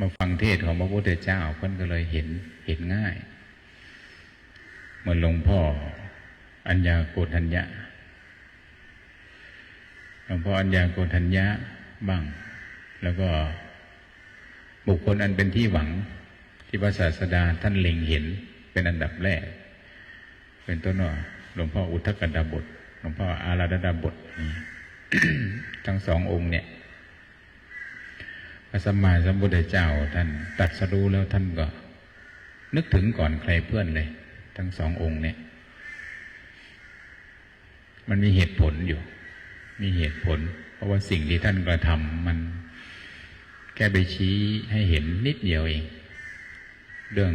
มาฟังเทศของพระพุทธเจ้าเพิ่นก็เลยเห็นเห็นง่ายเหมือนหลวงพ่ออัญญาโกฏัญญะหลวงพ่ออัญญาโกฏัญญะบ้าง แล้วก็บุคคลอันเป็นที่หวังที่พระศาสดาท่านเล็งเห็นเป็นอันดับแรก เป็นต้นว่าหลวงพ่ออุทกกดาบทหลวงพ่ออาราดาดาบททั้งสององค์เนี่ย ระสัมมาสัมพุทธเจ้าท่านตัดสรู้แล้วท่านก็ นึกถึงก่อนใครเพื่อนเลย ทั้งสององค์เนี่ย มันมีเหตุผลอยู่ มีเหตุผล เพราะว่าสิ่งที่ท่านกระทำมัน แค่ไปชี้ให้เห็นนิดเดียวเอง เรื่อง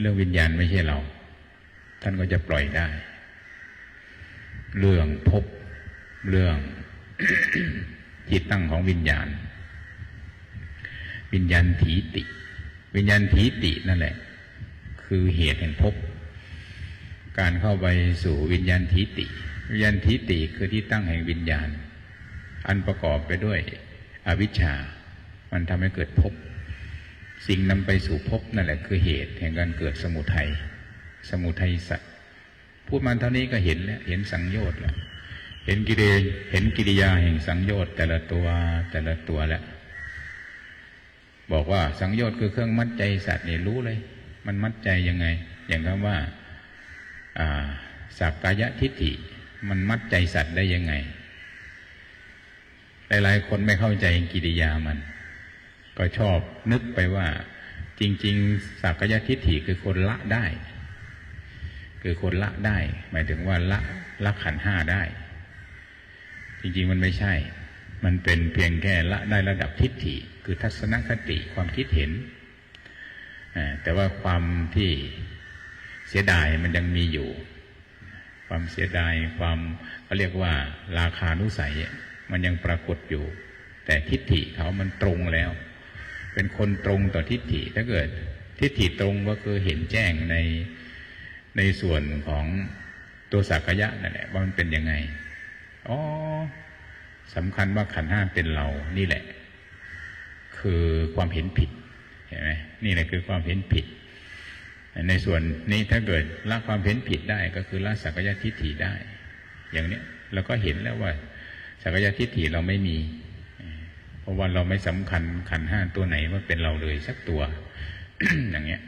เรื่องวิญญาณไม่ใช่เรา ท่านก็จะปล่อยได้ เรื่องพบเรื่องจิตตั้งของวิญญาณ วิญญาณถีติ วิญญาณถีตินั่นแหละ คือเหตุแห่งภพการเข้าไปสู่วิญญาณถีติ วิญญาณถีติคือที่ตั้งแห่งวิญญาณ อันประกอบไปด้วยอวิชชา มันทำให้เกิดภพ สิ่งนำไปสู่ภพนั่นแหละคือเหตุแห่งการเกิดสมุทัย สมุทัยสัตว์พูดมาเท่านี้ก็เห็นแล้วเห็นสังโยชน์แล้ว เห็นกิเลสเห็นกิริยาแห่งสังโยชน์แต่ละตัวแต่ละตัวแล้ว บอกว่าสังโยชน์คือเครื่องมัดใจสัตว์นี่รู้เลย มันมัดใจยังไง อย่างคำว่าอ่าสักกายทิฏฐิ มันมัดใจสัตว์ได้ยังไง หลาย ๆ คนไม่เข้าใจกิริยามัน ก็ชอบนึกไปว่า จริง ๆสักกายทิฏฐิคือคนละได้ คือคนละได้ หมายถึงว่าละละขันห้าได้ จริง ๆ มันไม่ใช่ มันเป็นเพียงแค่ละได้ระดับทิฏฐิ คือทัศนคติความคิดเห็น แต่ว่าความที่เสียดายมันยังมีอยู่ ความเสียดายความเขาเรียกว่า ราคานุสัยมันยังปรากฏอยู่ แต่ทิฏฐิเขามันตรงแล้ว เป็นคนตรงต่อทิฏฐิถ้าเกิดทิฏฐิตรงก็คือเห็นแจ้งในในส่วนของตัวสักยะนั่นแหละว่ามันเป็นยังไง อ๋อสำคัญว่าขันธ์ห้าเป็นเรานี่แหละ คือความเห็นผิดเห็นไหมนี่แหละคือความเห็นผิด ในส่วนนี้ถ้าเกิดละความเห็นผิดได้ก็คือละสักยะทิฏฐิได้ อย่างเนี้ยเราก็เห็นแล้วว่าสักยะทิฏฐิเราไม่มี เพราะว่าเราไม่สำคัญขันห้าตัวไหนว่าเป็นเราเลยสักตัว อย่างเงี้ย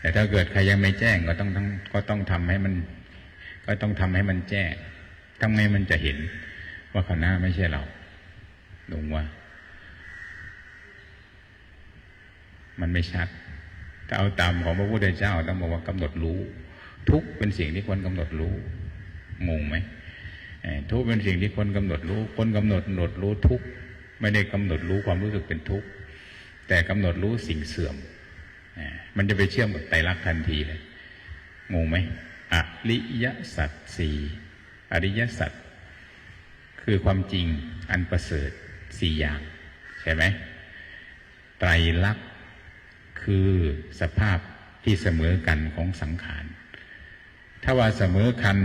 แต่ถ้าเกิดใครยังไม่แจ้งก็ต้องต้งก็ต้องทำให้มัน ก็ต้องทำให้มันแจ้งทำไงมันจะเห็นว่าขันห้าไม่ใช่เราลงว่า มันไม่ชัด ถ้าเอาตามของพระพุทธเจ้าต้องบอกว่ากำหนดรู้ ทุกเป็นสิ่งที่ควรกำหนดรู้งงไหมทุกเป็นสิ่งที่ควรกำหนดรู้คนกำหนดกำหนดรู้ทุกไม่ได้กำหนดรู้ความรู้สึกเป็นทุกแต่กำหนดรู้สิ่งเสื่อมมันจะไปเชื่อมกับไตรลักษณ์ทันทีเลยงงไหมอริยสัจสี่อริยสัจคือความจริงอันประเสริฐสี่อย่าง ใช่ไหมไตรลักษณ์ คือสภาพที่เสมอกันของสังขาร ถ้าว่าเสมอกัน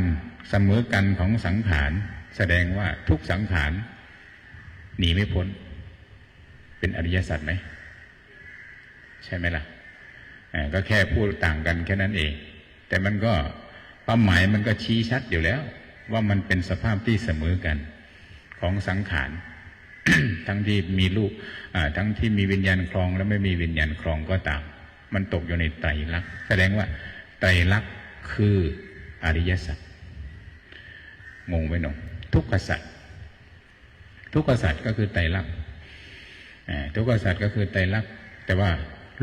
เสมอกันของสังขาร แสดงว่าทุกสังขารหนีไม่พ้น เป็นอริยสัจไหม ใช่ไหมล่ะก็แค่พูดต่างกันแค่นั้นเอง แต่มันก็ความหมายมันก็ชี้ชัดอยู่แล้ว ว่ามันเป็นสภาพที่เสมอกันของสังขาร ทั้งที่มีรูปอ่าทั้งที่มีวิญญาณครอง และไม่มีวิญญาณครองก็ตาม มันตกอยู่ในไตรลักษณ์แสดงว่าไตรลักษณ์คืออริยสัจงงไหมหนงทุกขสัจทุกขสัจก็คือไตรลักษณ์ทุกขสัจก็คือไตรลักษณ์แต่ว่า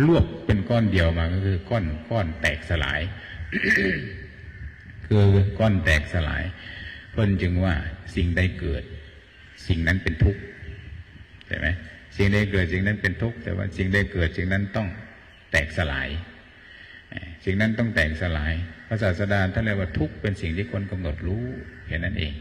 รวบเป็นก้อนเดียวมาก็คือก้อนก้อนแตกสลาย คือก้อนแตกสลาย เพิ่นจึงว่าสิ่งใดเกิด สิ่งนั้นเป็นทุกข์ ใช่ไหมสิ่งใดเกิดสิ่งนั้นเป็นทุกข์แต่ว่าสิ่งใดเกิดสิ่งนั้นต้องแตกสลาย สิ่งนั้นต้องแตกสลายพระศาสดาท่านเรียกว่าทุกข์เป็นสิ่งที่คนกำหนดรู้แค่นั้นเอง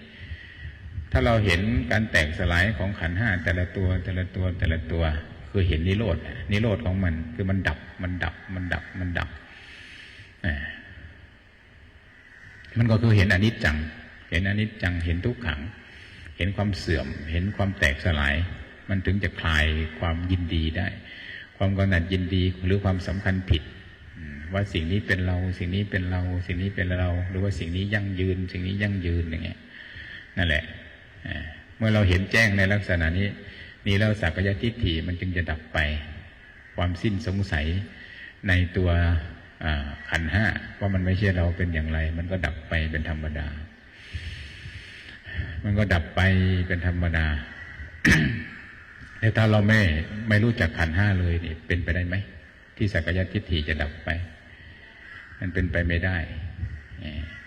ถ้าเราเห็นการแตกสลายของขันห้าแต่ละตัวแต่ละตัวแต่ละตัว คือเห็นนิโรธนิโรธของมันคือมันดับมันดับมันดับมันดับมันก็คือเห็นอนิจจัง เห็นอนิจจัง เห็นทุกขัง เห็นความเสื่อม เห็นความแตกสลาย มันถึงจะคลายความยินดีได้ ความกำหนัดยินดีหรือความสำคัญผิด ว่าสิ่งนี้เป็นเรา สิ่งนี้เป็นเรา สิ่งนี้เป็นเรา หรือว่าสิ่งนี้ยั่งยืน สิ่งนี้ยั่งยืนอย่างเงี้ยนั่นแหละเมื่อเราเห็นแจ้งในลักษณะนี้นี่แล้วสักยทิฏฐิมันจึงจะดับไป ความสิ้นสงสัยในตัวขันห้าว่ามันไม่ใช่เราเป็นอย่างไร มันก็ดับไปเป็นธรรมดา มันก็ดับไปเป็นธรรมดา ถ้าเราไม่ไม่รู้จักขันห้าเลยนี่เป็นไปได้ไหม ที่สักยทิฏฐิจะดับไป มันเป็นไปไม่ได้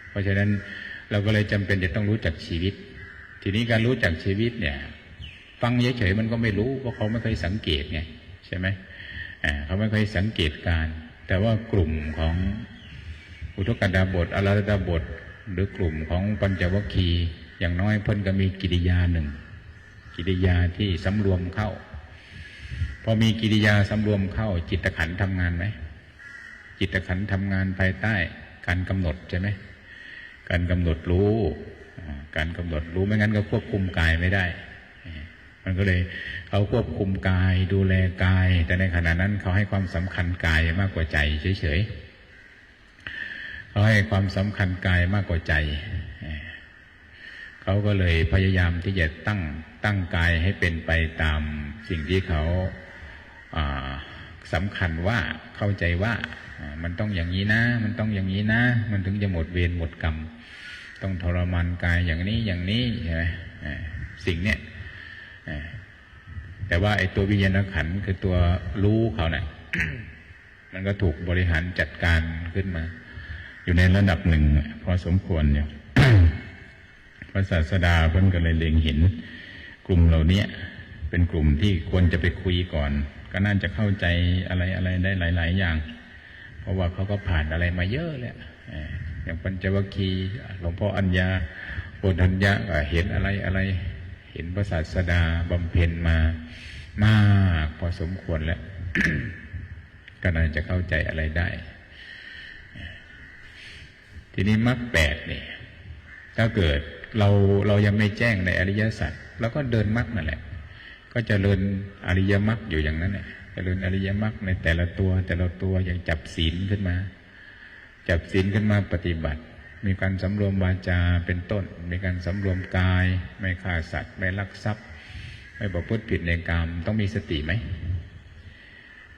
เพราะฉะนั้นเราก็เลยจำเป็นจะต้องรู้จักชีวิต ทีนี้การรู้จักชีวิตเนี่ย ฟังเฉยๆมันก็ไม่รู้เพราะเขาไม่เคยสังเกตไงใช่ไหมเขาไม่เคยสังเกตการ แต่ว่ากลุ่มของอุทกดาบทอรัตดาบท หรือกลุ่มของปัญจวัคคีย์อย่างน้อยเพิ่นก็มีกิริยาหนึ่ง กิริยาที่สำรวมเข้า พอมีกิริยาสำรวมเข้า จิตขันทำงานไหม จิตขันทำงานภายใต้การกำหนดใช่ไหม การกำหนดรู้ การกำหนดรู้ไม่งั้นก็ควบคุมกายไม่ได้ มันก็เลยเขาควบคุมกายดูแลกาย แต่ในขณะนั้นเขาให้ความสำคัญกายมากกว่าใจเฉยๆเขาให้ความสำคัญกายมากกว่าใจ เขาก็เลยพยายามที่จะตั้ง ตั้งกายให้เป็นไปตามสิ่งที่เขาสำคัญว่าเข้าใจว่ามันต้องอย่างนี้นะ มันต้องอย่างนี้นะ มันถึงจะหมดเวรหมดกรรม ต้องทรมานกายอย่างนี้อย่างนี้ใช่ไหมสิ่งเนี้ยแต่ว่าไอ้ตัววิญญาณขันคือตัวรู้เขาเนี่ยมันก็ถูกบริหารจัดการขึ้นมา อยู่ในระดับหนึ่งพอสมควรอยู่พระศาสดาเพิ่นก็เลยเล็งเห็น กลุ่มเหล่านี้เป็นกลุ่มที่ควรจะไปคุยก่อน ก็น่าจะเข้าใจอะไรอะไรได้หลาย ๆ อย่าง เพราะว่าเขาก็ผ่านอะไรมาเยอะแล้วเอ่ออย่างปัญจวัคคีย์หลวงพ่ออัญญาโพธัญญะเห็นอะไรอะไร เห็นพระศาสดาบำเพ็ญมามากพอสมควรแล้วก็น่าจะเข้าใจอะไรได้ ทีนี้มรรคแปดเนี่ยถ้าเกิด เราเรายังไม่แจ้งในอริยสัจเราก็เดินมรรคนั่นแหละ ก็จะเจริญอริยมรรคอยู่อย่างนั้นแหละเจริญอริยมรรคในแต่ละตัว แต่ละตัวอย่างจับศีลขึ้นมา จับศีลขึ้นมาปฏิบัติ มีการสำรวมวาจาเป็นต้น มีการสำรวมกาย ไม่ฆ่าสัตว์ ไม่ลักทรัพย์ ไม่ประพฤติผิดในกรรมต้องมีสติไหม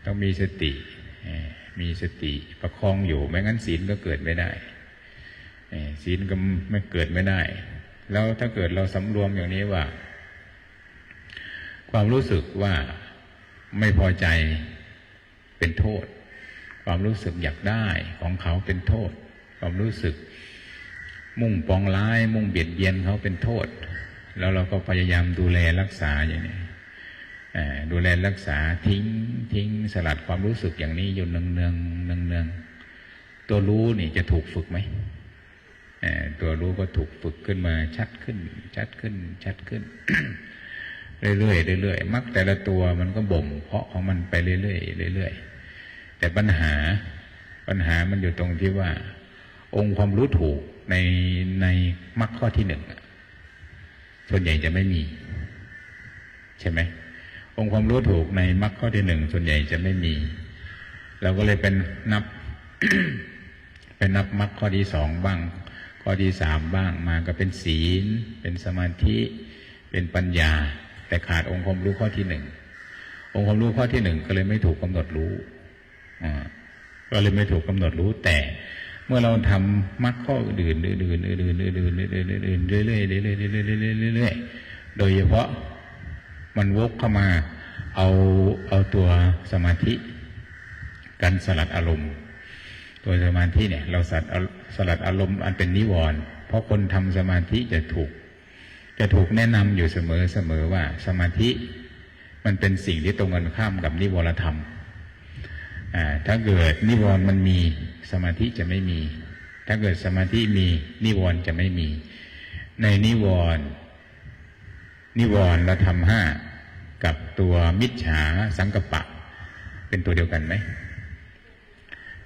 ต้องมีสติมีสติประคองอยู่ไม่งั้นศีลก็เกิดไม่ได้ศีลก็ไม่เกิดไม่ได้ แล้วถ้าเกิดเราสำรวมอย่างนี้ว่า ความรู้สึกว่าไม่พอใจเป็นโทษ ความรู้สึกอยากได้ของเขาเป็นโทษ ความรู้สึกมุ่งปองร้าย มุ่งเบียดเบียนเขาเป็นโทษ แล้วเราก็พยายามดูแลรักษาอย่างนี้ดูแลรักษาทิ้งทิ้งสลัดความรู้สึกอย่างนี้อยู่เนืองเนืองเนืองเนืองๆตัวรู้นี่จะถูกฝึกไหม ตัวรู้ก็ถูกฝึกขึ้นมาชัดขึ้น ชัดขึ้น ชัดขึ้น เรื่อยๆเรื่อยๆมักแต่ละตัวมันก็บ่ม เพาะของมันไปเรื่อยๆเรื่อยๆแต่ปัญหาปัญหามันอยู่ตรงที่ว่า องค์ความรู้ถูกในในมรรคข้อที่หนึ่งส่วนใหญ่จะไม่มี ใช่ไหมองค์ความรู้ถูกในมรรคข้อที่หนึ่งส่วนใหญ่จะไม่มีเราก็เลยเป็นนับ เป็นนับมรรคข้อที่สองบ้าง ข้อที่สามบ้างมาก็เป็นศีล เป็นสมาธิ เป็นปัญญา แต่ขาดองค์ความรู้ข้อที่หนึ่งองค์ความรู้ข้อที่หนึ่งก็เลยไม่ถูกกำหนดรู้ก็เลยไม่ถูกกำหนดรู้แต่ เมื่อเราทำมรรคข้ออื่นๆอื่นๆอื่นๆอื่นๆอื่นๆอื่นๆเรื่อยๆเรื่อยๆเรื่อยๆเรื่อยๆเรื่อยๆโดยเฉพาะมันวกเข้ามาเอาเอาตัวสมาธิ การสลัดอารมณ์ ตัวสมาธิเนี่ย เราสลัดสลัดอารมณ์อันเป็นนิวรณ์เพราะคนทำสมาธิจะถูก จะถูกแนะนำอยู่เสมอเสมอว่าสมาธิ มันเป็นสิ่งที่ตรงกันข้ามกับนิวรธรรมอ่าถ้าเกิดนิวรณ์มันมีสมาธิจะไม่มี ถ้าเกิดสมาธิมีนิวรณ์จะไม่มี ในนิวรณ์นิวรณ์ละธรรมห้ากับตัวมิจฉาสังกปะ เป็นตัวเดียวกันไหม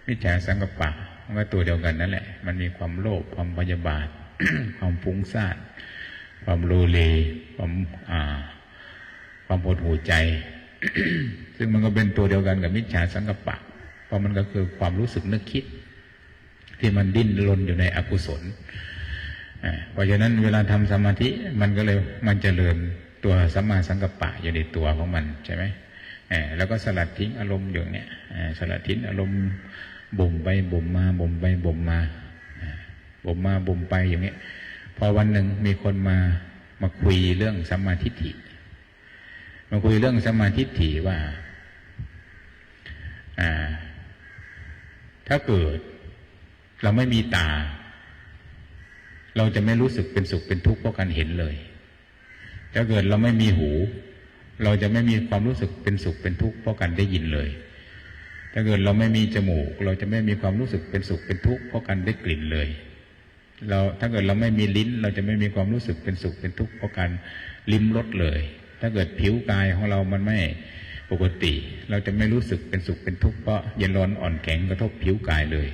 มิจฉาสังกปะมันก็ตัวเดียวกันนั่นแหละ มันมีความโลภความพยาบาท ความฟุ้งซ่านความโลเลความอ่า ความหดหู่ใจ ซึ่งมันก็เป็นตัวเดียวกันกับมิจฉาสังกปะ เพราะมันก็คือความรู้สึกนึกคิด ที่มันดิ้นรนอยู่ในอกุศลเพราะฉะนั้นเวลาทำสมาธิมันก็เลยมันจเจริญตัวสัมมาสังกัปปะอยู่ในตัวของมันใช่ไหมแล้วก็สลัดทิ้งอารมณ์อย่างเนี้ยสลัดทิ้งอารมณ์ บ่มไปบ่มมาบ่มไปบ่มมาบ่มมาบ่มไปอย่างเนี้ย พอวันหนึ่งมีคนมามาคุยเรื่องสัมมาทิฏฐิ มาคุยเรื่องสัมมาทิฏฐิว่า อ่า ถ้าเกิด เราไม่มีตา เราจะไม่รู้สึกเป็นสุขเป็นทุกข์เพราะการเห็นเลย ถ้าเกิดเราไม่มีหู เราจะไม่มีความรู้สึกเป็นสุขเป็นทุกข์เพราะการได้ยินเลย ถ้าเกิดเราไม่มีจมูก เราจะไม่มีความรู้สึกเป็นสุขเป็นทุกข์เพราะการได้กลิ่นเลย เราถ้าเกิดเราไม่มีลิ้น เราจะไม่มีความรู้สึกเป็นสุขเป็นทุกข์เพราะการลิ้มรสเลย ถ้าเกิดผิวกายของเรามันไม่ปกติ เราจะไม่รู้สึกเป็นสุขเป็นทุกข์เพราะเย็นร้อนอ่อนแข็งกระทบผิวกายเลย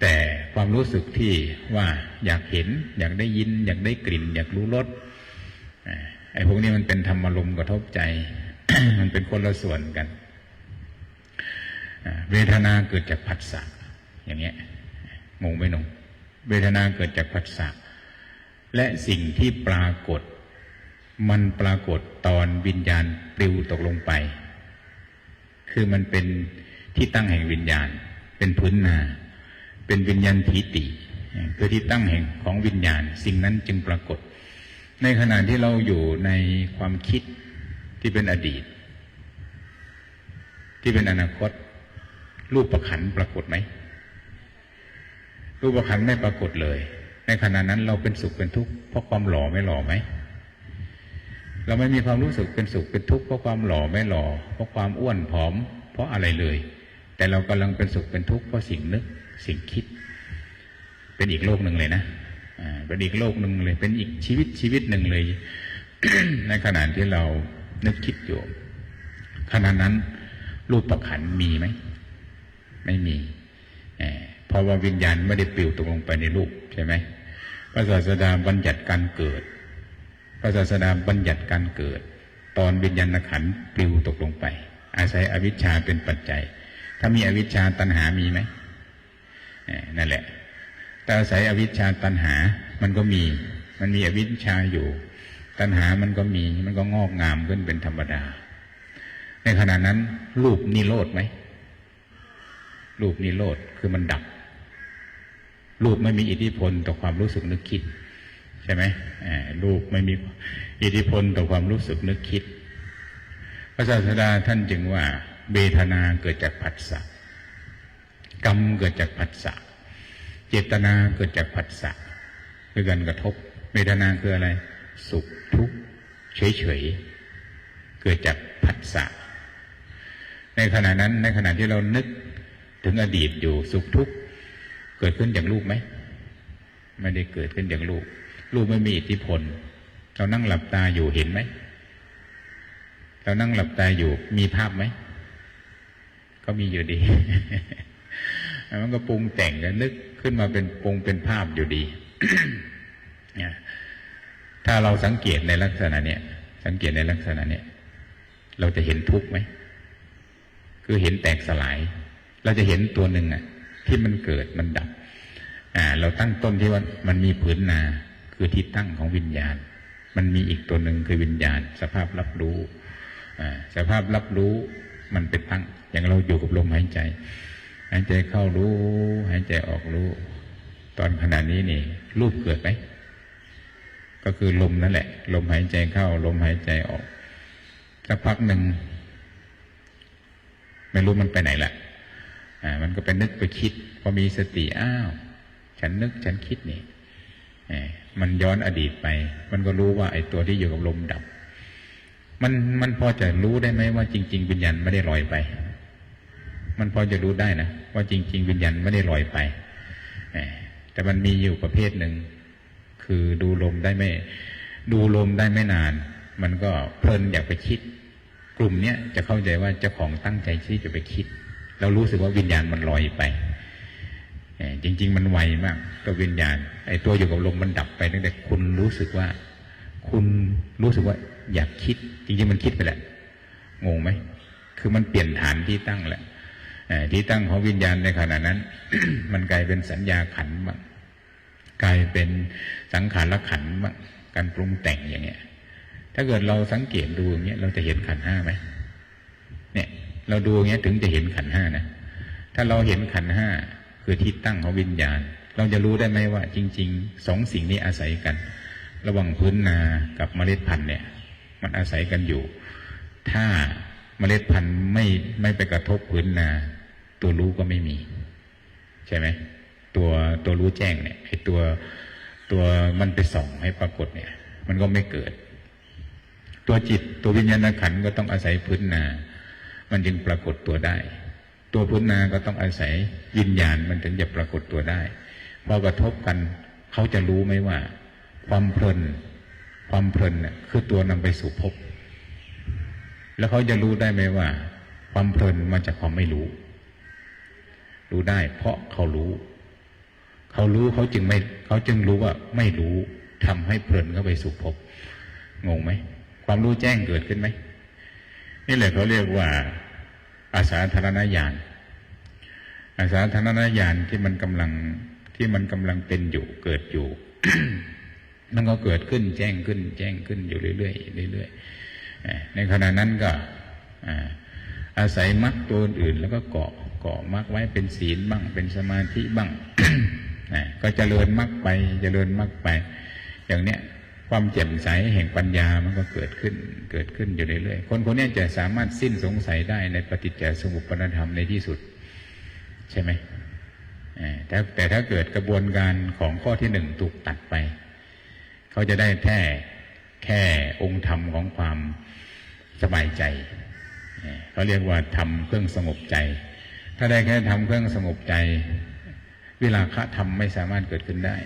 แต่ความรู้สึกที่ว่าอยากเห็น อยากได้ยิน อยากได้กลิ่น อยากรู้รสไอ้พวกนี้มันเป็นธรรมารมณ์กระทบใจ มันเป็นคนละส่วนกัน เวทนาเกิดจากผัสสะอย่างเงี้ยงงไหมหนงเวทนาเกิดจากผัสสะและสิ่งที่ปรากฏ มันปรากฏตอนวิญญาณปลิวตกลงไป คือมันเป็นที่ตั้งแห่งวิญญาณ เป็นพื้นนา เป็นวิญญาณทีติคือที่ตั้งแห่งของวิญญาณ สิ่งนั้นจึงปรากฏ ในขณะที่เราอยู่ในความคิดที่เป็นอดีต ที่เป็นอนาคต รูปประขันปรากฏไหมรูปประขันไม่ปรากฏเลย ในขณะนั้นเราเป็นสุขเป็นทุกข์เพราะความหล่อไม่หล่อไหมเราไม่มีความรู้สึกเป็นสุขเป็นทุกข์เพราะความหล่อไม่หล่อ เพราะความอ้วนผอม เพราะอะไรเลย แต่เรากำลังเป็นสุขเป็นทุกข์เพราะสิ่งนึกสิ่งคิด เป็นอีกโลกหนึ่งเลยนะเป็นอีกโลกหนึ่งเลย เป็นอีกชีวิตชีวิตหนึ่งเลย ในขณะที่เรานึกคิดอยู่ขณะนั้นรูปประขันมีไหม ไม่มีเพราะว่าวิญญาณไม่ได้ปลิวตกลงไปในรูปใช่ไหมพระศาสดาบัญญัติการเกิด พระศาสดาบัญญัติการเกิด ตอนวิญญาณขันธ์ปลิวตกลงไป อาศัยอวิชชาเป็นปัจจัย ถ้ามีอวิชชาตัณหามีไหมนั่นแหละแต่อาศัยอวิชชาตัณหามันก็มี มันมีอวิชชาอยู่ ตัณหามันก็มี มันก็งอกงามขึ้นเป็นธรรมดา ในขณะนั้นรูปนิโรธไหม รูปนิโรธคือมันดับ รูปไม่มีอิทธิพลต่อความรู้สึกนึกคิด ใช่ไหมรูปไม่มีอิทธิพลต่อความรู้สึกนึกคิด พระศาสดาท่านจึงว่าเบทนาเกิดจากผัสสะกรรมเกิดจากผัสสะเจตนาเกิดจากผัสสะคือการกระทบ เวทนาคืออะไร สุขทุกข์เฉยๆเกิดจากผัสสะในขณะนั้นในขณะที่เรานึก ถึงอดีตอยู่สุขทุกข์เกิดขึ้นจากรูปไหมไม่ได้เกิดขึ้นจากรูปรูปไม่มีอิทธิพล เรานั่งหลับตาอยู่เห็นไหมเรานั่งหลับตาอยู่มีภาพไหมก็มีอยู่ดีมันก็ปรุงแต่งกันนึกขึ้นมาเป็นปรุงเป็นภาพอยู่ดีถ้าเราสังเกตในลักษณะเนี้ยสังเกตในลักษณะเนี้ยเราจะเห็นทุกข์ไหมคือเห็นแตกสลาย เราจะเห็นตัวหนึ่งอะ ที่มันเกิดมันดับ อ่า เราตั้งต้นที่ว่ามันมีผืนนา คือที่ตั้งของวิญญาณ มันมีอีกตัวหนึ่งคือวิญญาณ สภาพรับรู้ อ่า สภาพรับรู้มันเป็นตั้ง อย่างเราอยู่กับลมหายใจ หายใจเข้ารู้ หายใจออกรู้ ตอนขณะนี้นี่รูปเกิดไหมก็คือลมนั่นแหละ ลมหายใจเข้า ลมหายใจออกสักพักหนึ่งไม่รู้มันไปไหนละ อ่ามันก็ไปนึกไปคิด พอมีสติอ้าว ฉันนึกฉันคิดนี่มันย้อนอดีตไป มันก็รู้ว่าไอ้ตัวที่อยู่กับลมดับ มันมันพอจะรู้ได้ไหมว่าจริง ๆ วิญญาณไม่ได้ลอยไป มันพอจะรู้ได้นะว่าจริง ๆ วิญญาณไม่ได้ลอยไปแต่มันมีอยู่ประเภทหนึ่งคือดูลมได้ไม่ ดูลมได้ไม่นาน มันก็เพลินอยากไปคิด กลุ่มเนี้ยจะเข้าใจว่าเจ้าของตั้งใจที่จะไปคิด เรารู้สึกว่าวิญญาณมันลอยไปเอ่อจริง ๆ มันไวมากตัววิญญาณไอ้ตัวอยู่กับลมมันดับไปตั้งแต่คุณรู้สึกว่า คุณรู้สึกว่า อยากคิด จริง ๆ มันคิดไปแหละงงไหมคือมันเปลี่ยนฐานที่ตั้งแหละที่ตั้งของวิญญาณในขณะนั้น มันกลายเป็นสัญญาขันบ้างกลายเป็นสังขารขันบ้างการปรุงแต่งอย่างเงี้ย ถ้าเกิดเราสังเกตดูอย่างเงี้ยเราจะเห็นขันห้าไหมเนี่ย เราดูอย่างเงี้ยถึงจะเห็นขันห้านะถ้าเราเห็นขันห้าคือที่ตั้งของวิญญาณ เราจะรู้ได้ไหมว่า จริงๆสองสิ่งนี้อาศัยกัน ระหว่างพื้นนากับเมล็ดพันธุ์เนี่ย มันอาศัยกันอยู่ ถ้าเมล็ดพันธุ์ไม่ไม่ไปกระทบพื้นนา ตัวรู้ก็ไม่มี ใช่ไหมตัวตัวรู้แจ้งเนี่ยไอตัวตัวมันไปส่องให้ปรากฏเนี่ย มันก็ไม่เกิด ตัวจิตตัววิญญาณขันก็ต้องอาศัยพื้นนา มันจึงปรากฏตัวได้ ตัวพื้นนาก็ต้องอาศัยวิญญาณมันถึงจะปรากฏตัวได้ พอกระทบกันเขาจะรู้ไหมว่า ความเพลิน ความเพลินเนี่ยคือตัวนำไปสู่ภพแล้วเขาจะรู้ได้ไหมว่า ความเพลินมาจากความไม่รู้ รู้ได้ เพราะเขารู้ เขารู้เขาจึงไม่ เขาจึงรู้ว่าไม่รู้ทำให้เพลินเข้าไปสู่ภพงงไหมความรู้แจ้งเกิดขึ้นไหม นี่แหละเขาเรียกว่าอาสาธารณญาณอาสาธารณญาณที่มันกำลังที่มันกำลังเป็นอยู่เกิดอยู่มันก็เกิดขึ้นแจ้งขึ้น แจ้งขึ้นอยู่เรื่อยๆเรื่อยๆในขณะนั้นก็อาศัยมรรคตัวอื่น แล้วก็เกาะเกาะมรรคไว้เป็นศีลบ้างเป็นสมาธิบ้างก็เจริญมรรคไปเจริญมรรคไป อย่างเนี้ย ความแจ่มใสแห่งปัญญามันก็เกิดขึ้น เกิดขึ้นอยู่เรื่อยๆ คนคนนี้จะสามารถสิ้นสงสัยได้ในปฏิจจสมุปบาทธรรมในที่สุด ใช่ไหมแต่แต่ถ้าเกิดกระบวนการของข้อที่หนึ่งถูกตัดไป เขาจะได้แค่แค่องค์ธรรมของความสบายใจเขาเรียกว่าทำเครื่องสงบใจ ถ้าได้แค่ทำเครื่องสงบใจเวลาคะธรรมไม่สามารถเกิดขึ้นได้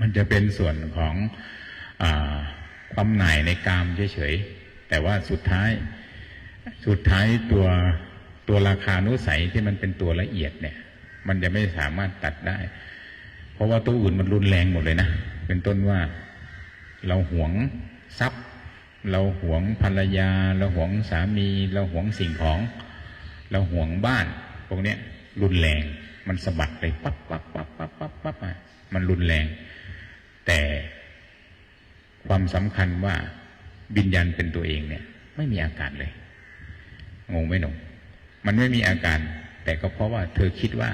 มันจะเป็นส่วนของอความหน่ายในกามเฉยๆ แต่ว่าสุดท้าย สุดท้ายตัวตัวราคานุสัยที่มันเป็นตัวละเอียดเนี่ย มันจะไม่สามารถตัดได้ เพราะว่าตัวอื่นมันรุนแรงหมดเลยนะ เป็นต้นว่าเราหวงทรัพย์ เราหวงภรรยา เราหวงสามี เราหวงสิ่งของ เราหวงบ้านพวกเนี้ยรุนแรง มันสะบัดไปปั๊บปั๊บปั๊บปั๊บปั๊บปั๊บมันรุนแรง แต่ความสำคัญว่าวิญญาณเป็นตัวเองเนี่ย ไม่มีอาการเลยงงไหมหนุ่มมันไม่มีอาการ แต่ก็เพราะว่าเธอคิดว่า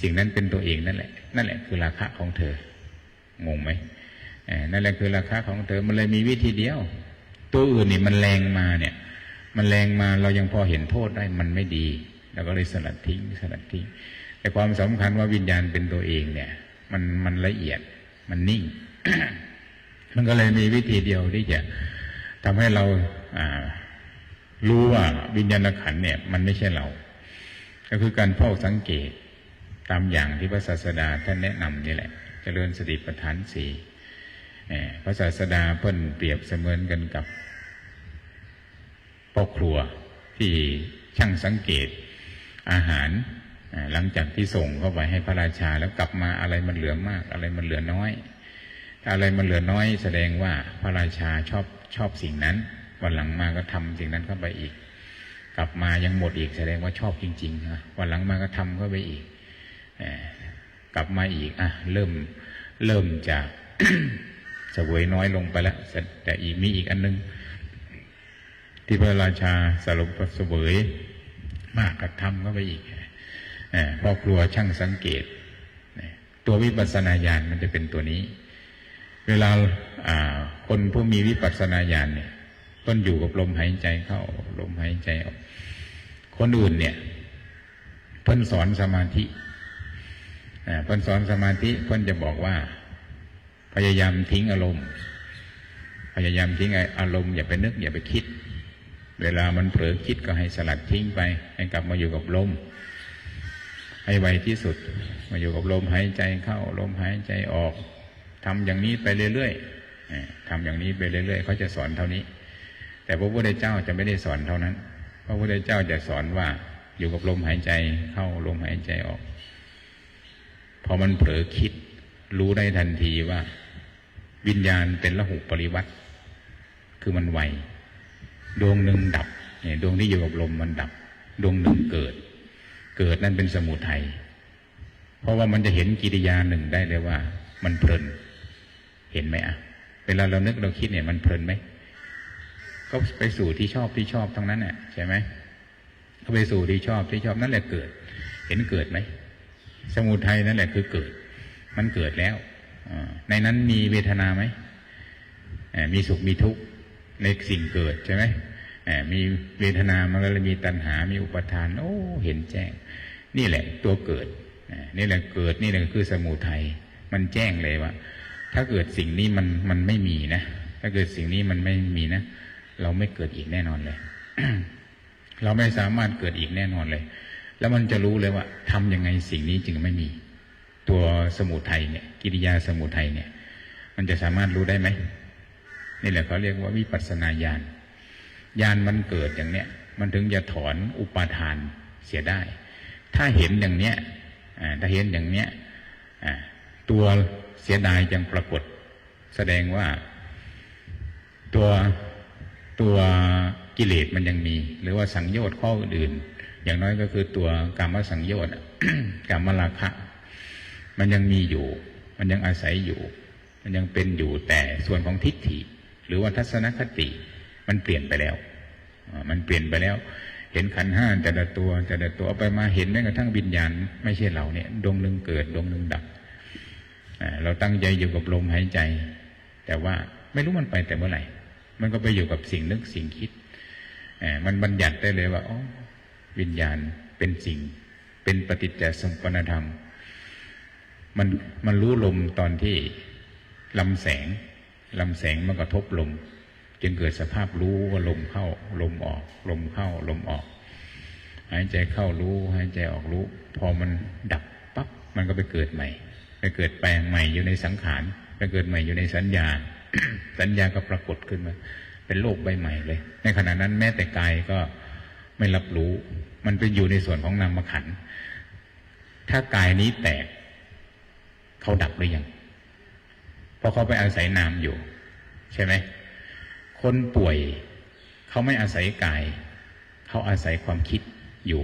สิ่งนั้นเป็นตัวเองนั่นแหละ นั่นแหละคือราคาของเธองงไหมนั่นแหละคือราคาของเธอ มันเลยมีวิธีเดียว ตัวอื่นนี่มันแรงมาเนี่ย มันแรงมาเรายังพอเห็นโทษได้มันไม่ดีเราก็เลยสลัดทิ้งสลัดทิ้ง แต่ความสำคัญว่าวิญญาณเป็นตัวเองเนี่ย มันมันละเอียด มันนิ่ง มันก็เลยมีวิธีเดียวที่จะทำให้เราอรู้ว่าวิญญาณขันเนี่ย มันไม่ใช่เรา ก็คือการเฝ้าสังเกตตามอย่างที่พระศาสดาท่านแนะนำนี่แหละเจริญสติปัฏฐานสี่พระศาสดาเพิ่นเปรียบเสมือนกันกับพ่อครัวที่ช่างสังเกตอาหาร หลังจากที่ส่งเข้าไปให้พระราชาแล้วกลับมาอะไรมันเหลือมาก อะไรมันเหลือน้อย อะไรมันเหลือน้อย แสดงว่าพระราชาชอบชอบสิ่งนั้น วันหลังมาก็ทำสิ่งนั้นเข้าไปอีก กลับมายังหมดอีกแสดงว่าชอบจริงๆนะวันหลังมาก็ทำเข้าไปอีกอกลับมาอีกอะเริ่มเริ่มจากเสวยน้อยลงไปแล้วแต่อีกมีอีกอันนึง ที่พระราชาสรุปเสวยมากกับทำเข้าไปอีก เอ่อพ่อครัวช่างสังเกต ตัววิปัสสนาญาณมันจะเป็นตัวนี้ เวลาคนผู้มีวิปัสสนาญาณเนี่ยต้นอยู่กับลมหายใจเข้าลมหายใจออก คนอื่นเนี่ยเพิ่นสอนสมาธิเพิ่นสอนสมาธิเพิ่นจะบอกว่า พยายามทิ้งอารมณ์ พยายามทิ้งอารมณ์อย่าไปนึกอย่าไปคิด เวลามันเผลอคิดก็ให้สลัดทิ้งไป ให้กลับมาอยู่กับลม ให้ไวที่สุด มาอยู่กับลมหายใจเข้า ลมหายใจออกทำอย่างนี้ไปเรื่อยๆเอ่อทำอย่างนี้ไปเรื่อยๆเขาจะสอนเท่านี้ แต่พระพุทธเจ้าจะไม่ได้สอนเท่านั้น พระพุทธเจ้าจะสอนว่าอยู่กับลมหายใจเข้าลมหายใจออกพอมันเผลอคิด รู้ได้ทันทีว่า วิญญาณเป็นละหุปริวัติคือมันไวดวงหนึ่งดับเนี่ยดวงที่อยู่กับลมมันดับ ดวงหนึ่งเกิด เกิดนั่นเป็นสมุทัยเพราะว่ามันจะเห็นกิริยาหนึ่งได้เลยว่า มันเพลิน เห็นไหมอะเวลาเรานึกเราคิดเนี่ย มันเพลินไหมก็ไปสู่ที่ชอบที่ชอบทั้งนั้นน่ะใช่ไหมก็ไปสู่ที่ชอบที่ชอบนั่นแหละเกิด เห็นเกิดไหมสมุทัยนั่นแหละคือเกิด มันเกิดแล้วอในนั้นมีเวทนาไหมมีสุขมีทุกข์ในสิ่งเกิดใช่ไหม มีเวทนามันก็เลยมีตัณหา มีอุปทาน โอ้ เห็นแจ้ง นี่แหละตัวเกิดนี่แหละเกิดนี่แหละคือสมุทัยมันแจ้งเลยว่า ถ้าเกิดสิ่งนี้มันมันไม่มีนะถ้าเกิดสิ่งนี้มันไม่มีนะเราไม่เกิดอีกแน่นอนเลย เราไม่สามารถเกิดอีกแน่นอนเลย แล้วมันจะรู้เลยว่าทำยังไงสิ่งนี้จึงไม่มี ตัวสมุทัยเนี่ย กิริยาสมุทัยเนี่ย มันจะสามารถรู้ได้ไหมนี่แหละเขาเรียกว่าวิปัสสนาญาณ ญาณมันเกิดอย่างเนี้ยมันถึงจะถอนอุปาทานเสียได้ ถ้าเห็นอย่างเนี้ยถ้าเห็นอย่างเนี้ยตัวเสียดายยังปรากฏ แสดงว่าตัวตัวกิเลสมันยังมี หรือว่าสังโยชน์ข้ออื่น อย่างน้อยก็คือตัวกรรมสังโยชน์กรรมราคะ มันยังมีอยู่ มันยังอาศัยอยู่ มันยังเป็นอยู่แต่ส่วนของทิฏฐิ หรือว่าทัศนคติมันเปลี่ยนไปแล้ว มันเปลี่ยนไปแล้ว เห็นขันห้าแต่ละตัว แต่ละตัวเอาไปมาเห็นแม้กระทั่งวิญญาณไม่ใช่เราเนี่ยดวงหนึ่งเกิดดวงหนึ่งดับเราตั้งใจอยู่กับลมหายใจ แต่ว่าไม่รู้มันไปแต่เมื่อไหร่ มันก็ไปอยู่กับสิ่งนึกสิ่งคิดมันบัญญัติได้เลยว่าอ๋อวิญญาณเป็นสิ่ง เป็นปฏิจจสมปนธรรม มันมันรู้ลมตอนที่ลำแสงลำแสงมันกระทบลม จึงเกิดสภาพรู้ว่าลมเข้าลมออก ลมเข้าลมออก หายใจเข้ารู้หายใจออกรู้ พอมันดับปั๊บมันก็ไปเกิดใหม่ไปเกิดแปลงใหม่อยู่ในสังขารไปเกิดใหม่อยู่ในสัญญา สัญญาก็ปรากฏขึ้นมา เป็นโลกใบใหม่เลย ในขณะนั้นแม้แต่กายก็ไม่รับรู้ มันเป็นอยู่ในส่วนของนามขันถ้ากายนี้แตกเขาดับหรือยังเพราะเขาไปอาศัยนามอยู่ ใช่ไหม คนป่วย เขาไม่อาศัยกาย เขาอาศัยความคิดอยู่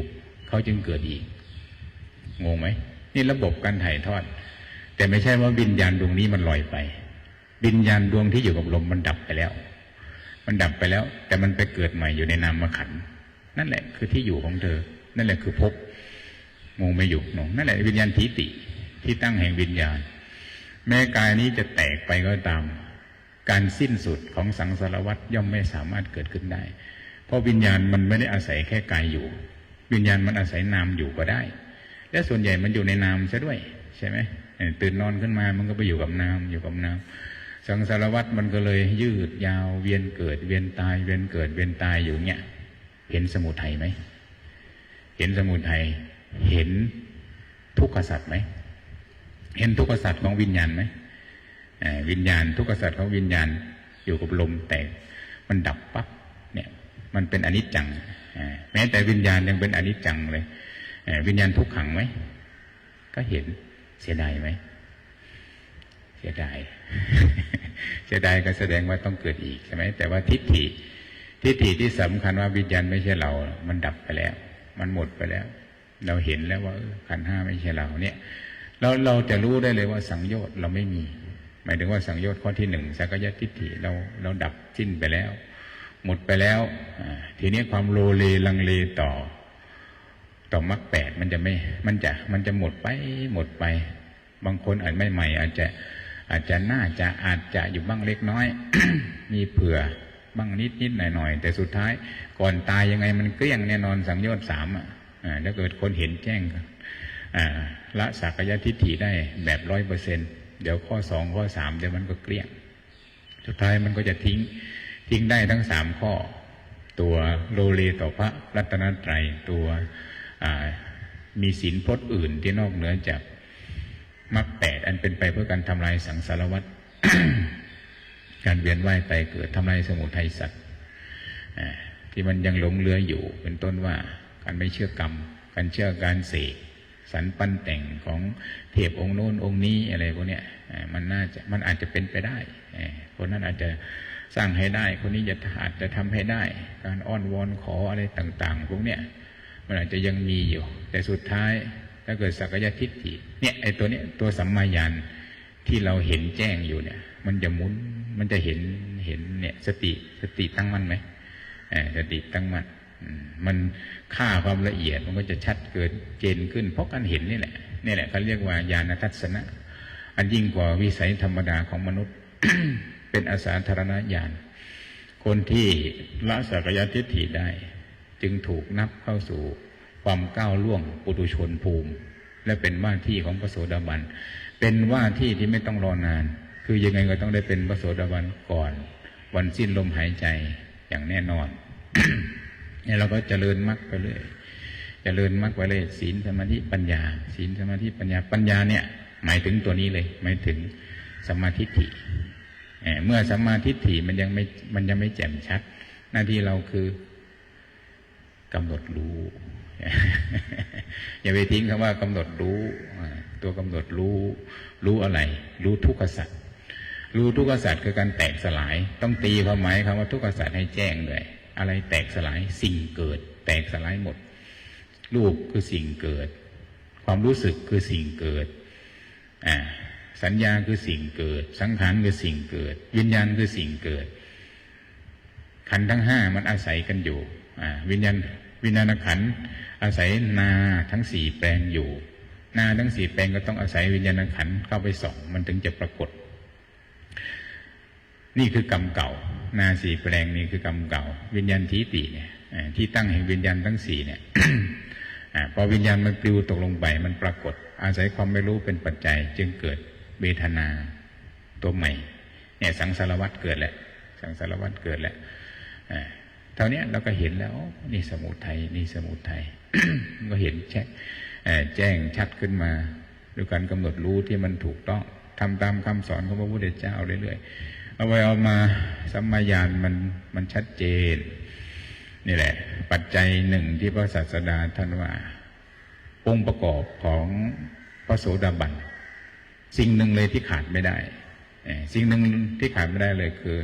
เขาจึงเกิดอีก งงไหม นี่ระบบการถ่ายทอด แต่ไม่ใช่ว่าวิญญาณดวงนี้มันลอยไป วิญญาณดวงที่อยู่กับลมมันดับไปแล้ว มันดับไปแล้ว แต่มันไปเกิดใหม่อยู่ในนามขัน นั่นแหละคือที่อยู่ของเธอ นั่นแหละคือภพงงไม่อยู่หนงนั่นแหละวิญญาณทิฏฐิที่ตั้งแห่งวิญญาณ แม้กายนี้จะแตกไปก็ตาม การสิ้นสุดของสังสารวัฏย่อมไม่สามารถเกิดขึ้นได้ เพราะวิญญาณมันไม่ได้อาศัยแค่กายอยู่ วิญญาณมันอาศัยนามอยู่ก็ได้ และส่วนใหญ่มันอยู่ในนามซะด้วยใช่ไหมตื่นนอนขึ้นมามันก็ไปอยู่กับนามอยู่กับนามสังสารวัฏมันก็เลยยืดยาวเวียนเกิด เวียนตาย เวียนเกิด เวียนตายอยู่เนี้ยเห็นสมุทัยไหมเห็นสมุทัยเห็นทุกขสัตว์ไหมเห็นทุกขสัตว์ของวิญญาณไหม วิญญาณทุกขสัตว์ของวิญญาณอยู่กับลมแต่มันดับปั๊บเนี่ยมันเป็นอนิจจังแม้แต่วิญญาณยังเป็นอนิจจังเลยวิญญาณทุกขังไหมก็เห็นเสียดายไหมเสียดายเสียดายก็แสดงว่าต้องเกิดอีกใช่ไหมแต่ว่าทิฏฐิทิฏฐิที่สำคัญว่าวิญญาณไม่ใช่เรา มันดับไปแล้ว มันหมดไปแล้ว เราเห็นแล้วว่าขันห้าไม่ใช่เราเนี่ย เราเราจะรู้ได้เลยว่าสังโยชน์เราไม่มี หมายถึงว่าสังโยชน์ข้อที่หนึ่งสักยะทิฏฐิเราเราดับสิ้นไปแล้ว หมดไปแล้วทีนี้ความโลเลลังเลต่อ ต่อมรรคแปดมันจะไม่ มันจะมันจะหมดไปหมดไป บางคนอาจไม่ใหม่ อาจจะอาจจะน่าจะอาจจะอยู่บ้างเล็กน้อย มีเผื่อบ้างนิดนิดหน่อยหน่อยแต่สุดท้าย ก่อนตายยังไงมันเกลี้ยงแน่นอนสังโยชน์สามอะอ่าถ้าเกิดคนเห็นแจ้งอ่าละสักยทิฏฐิได้แบบร้อยเปอร์เซ็นต์ เดี๋ยวข้อสองข้อสามเดี๋ยวมันก็เกลี้ยง สุดท้ายมันก็จะทิ้ง ทิ้งได้ทั้งสามข้อ ตัวโลเลต่อพระรัตนตรัยตัวมีศีลพจน์อื่นที่นอกเหนือจากมรรคแปดอันเป็นไปเพื่อการทำลายสังสารวัฏการเวียนว่ายไปเกิดทำลายสมุทัยสัตว์ที่มันยังหลงเหลืออยู่ เป็นต้นว่าการไม่เชื่อกรรม การเชื่อการเสก สรรปั้นแต่งของเทพองค์โน้นองค์นี้อะไรพวกเนี้ยมันน่าจะมันอาจจะเป็นไปได้คนนั้นอาจจะสร้างให้ได้ คนนี้จะอาจจะทำให้ได้ การอ้อนวอนขออะไรต่างๆพวกเนี้ยมันอาจจะยังมีอยู่ แต่สุดท้ายถ้าเกิดสักยะทิฏฐิเนี่ยไอ้ตัวเนี้ยตัวสัมมาญาณที่เราเห็นแจ้งอยู่เนี่ย มันจะหมุนมันจะเห็นเห็นเนี่ย สติสติตั้งมั่นไหมสติตั้งมั่น มันค่าความละเอียดมันก็จะชัดเกินเจนขึ้น เพราะการเห็นนี่แหละนี่แหละเขาเรียกว่าญาณทัศนะ อันยิ่งกว่าวิสัยธรรมดาของมนุษย์ เป็นอาสาธารณญาณคนที่ละสักยทิฏฐิได้ จึงถูกนับเข้าสู่ความก้าวล่วงปุถุชนภูมิ และเป็นว่าที่ของพระโสดาบัน เป็นว่าที่ที่ไม่ต้องรอนาน คือยังไงก็ต้องได้เป็นพระโสดาบันก่อน วันสิ้นลมหายใจอย่างแน่นอน เนี่ยเราก็เจริญมรรคไปเรื่อยเจริญมรรคไปเลยศีลสมาธิปัญญา ศีลสมาธิปัญญาปัญญาเนี่ย หมายถึงตัวนี้เลย หมายถึงสมาธิฏฐิเอ่เมื่อสมาทิฏฐิมันยังไม่มันยังไม่แจ่มชัด หน้าที่เราคือกำหนดรู้ อย่าไปทิ้งคำว่ากำหนดรู้ ตัวกำหนดรู้ รู้อะไร รู้ทุกขสัตว์รู้ทุกขสัตว์คือการแตกสลาย ต้องตีความหมายคำว่าทุกขสัตว์ให้แจ้งเลย อะไรแตกสลายสิ่งเกิด แตกสลายหมด รูปคือสิ่งเกิด ความรู้สึกคือสิ่งเกิดอ่าสัญญาคือสิ่งเกิด สังขารคือสิ่งเกิด วิญญาณคือสิ่งเกิด ขันทั้งห้ามันอาศัยกันอยู่วิญญาณวิญญาณขันอาศัยนาทั้งสี่แปลงอยู่ นาทั้งสี่แปลงก็ต้องอาศัยวิญญาณขันเข้าไปส่องมันถึงจะปรากฏ นี่คือกรรมเก่า นาสี่แปลงนี่คือกรรมเก่า วิญญาณทีติเนี่ยที่ตั้งแห่งวิญญาณทั้งสี่เนี่ยอพอวิญญาณมันปลิวตกลงไปมันปรากฏ อาศัยความไม่รู้เป็นปัจจัย จึงเกิดเวทนาตัวใหม่เนี่ยสังสารวัตรเกิดแหล้วสังสารวัตรเกิดแล้วเท่านี้เราก็เห็นแล้วนี่สมุทัยนี่สมุทัยก็เห็นแจ้งแจ้งชัดขึ้นมาด้วยการกำหนดรู้ที่มันถูกต้องทำตามคำสอนของพระพุทธเจ้าเรื่อยๆ เอาไปเอามาสัมมาญาณมันมันชัดเจน นี่แหละ ปัจจัยหนึ่งที่พระศาสดาท่านว่า องค์ประกอบของพระโสดาบันสิ่งหนึ่งเลยที่ขาดไม่ได้สิ่งหนึ่งที่ขาดไม่ได้เลยคือ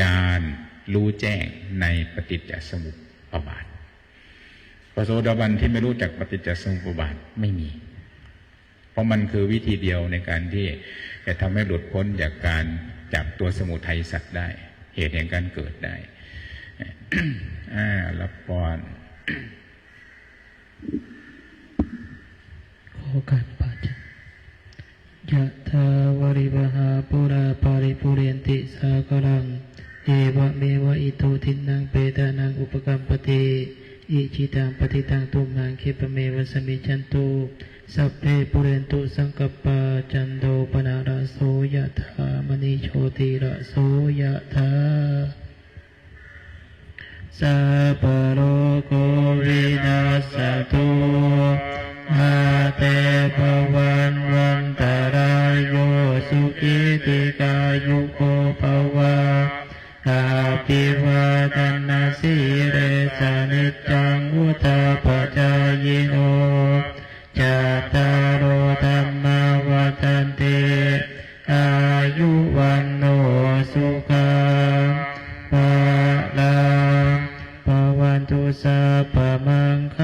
ญาณรู้แจ้งในปฏิจจสมุปบาทพระโสดาบันที่ไม่รู้จักปฏิจจสมุปบาทไม่มี เพราะมันคือวิธีเดียวในการที่จะทำให้หลุดพ้นจากการ จากตัวสมุทัยสัตว์ได้ เหตุแห่งการเกิดได้อ่ารับพรขอกาสพระอาจารย์ยะทาวริวหาปุราปาริปุเรนติสากรัง เอวะเมวะอิโตทินังเปตานังอุปกัมปติอิจิตังปฏิตังตุมหังคิปเมวะสมิจันตุ สัพเพปุเรนตุสังกปาจันโดปนาราโสยะธามณิโชติระโสยะธาสัพพะโลกโควินาสตุมาเตภวันวันตรายโยสุขิติกายุโกภวะอาภิวาทนาสิเรสานิจังวุตาปจายโน สัพพะมังค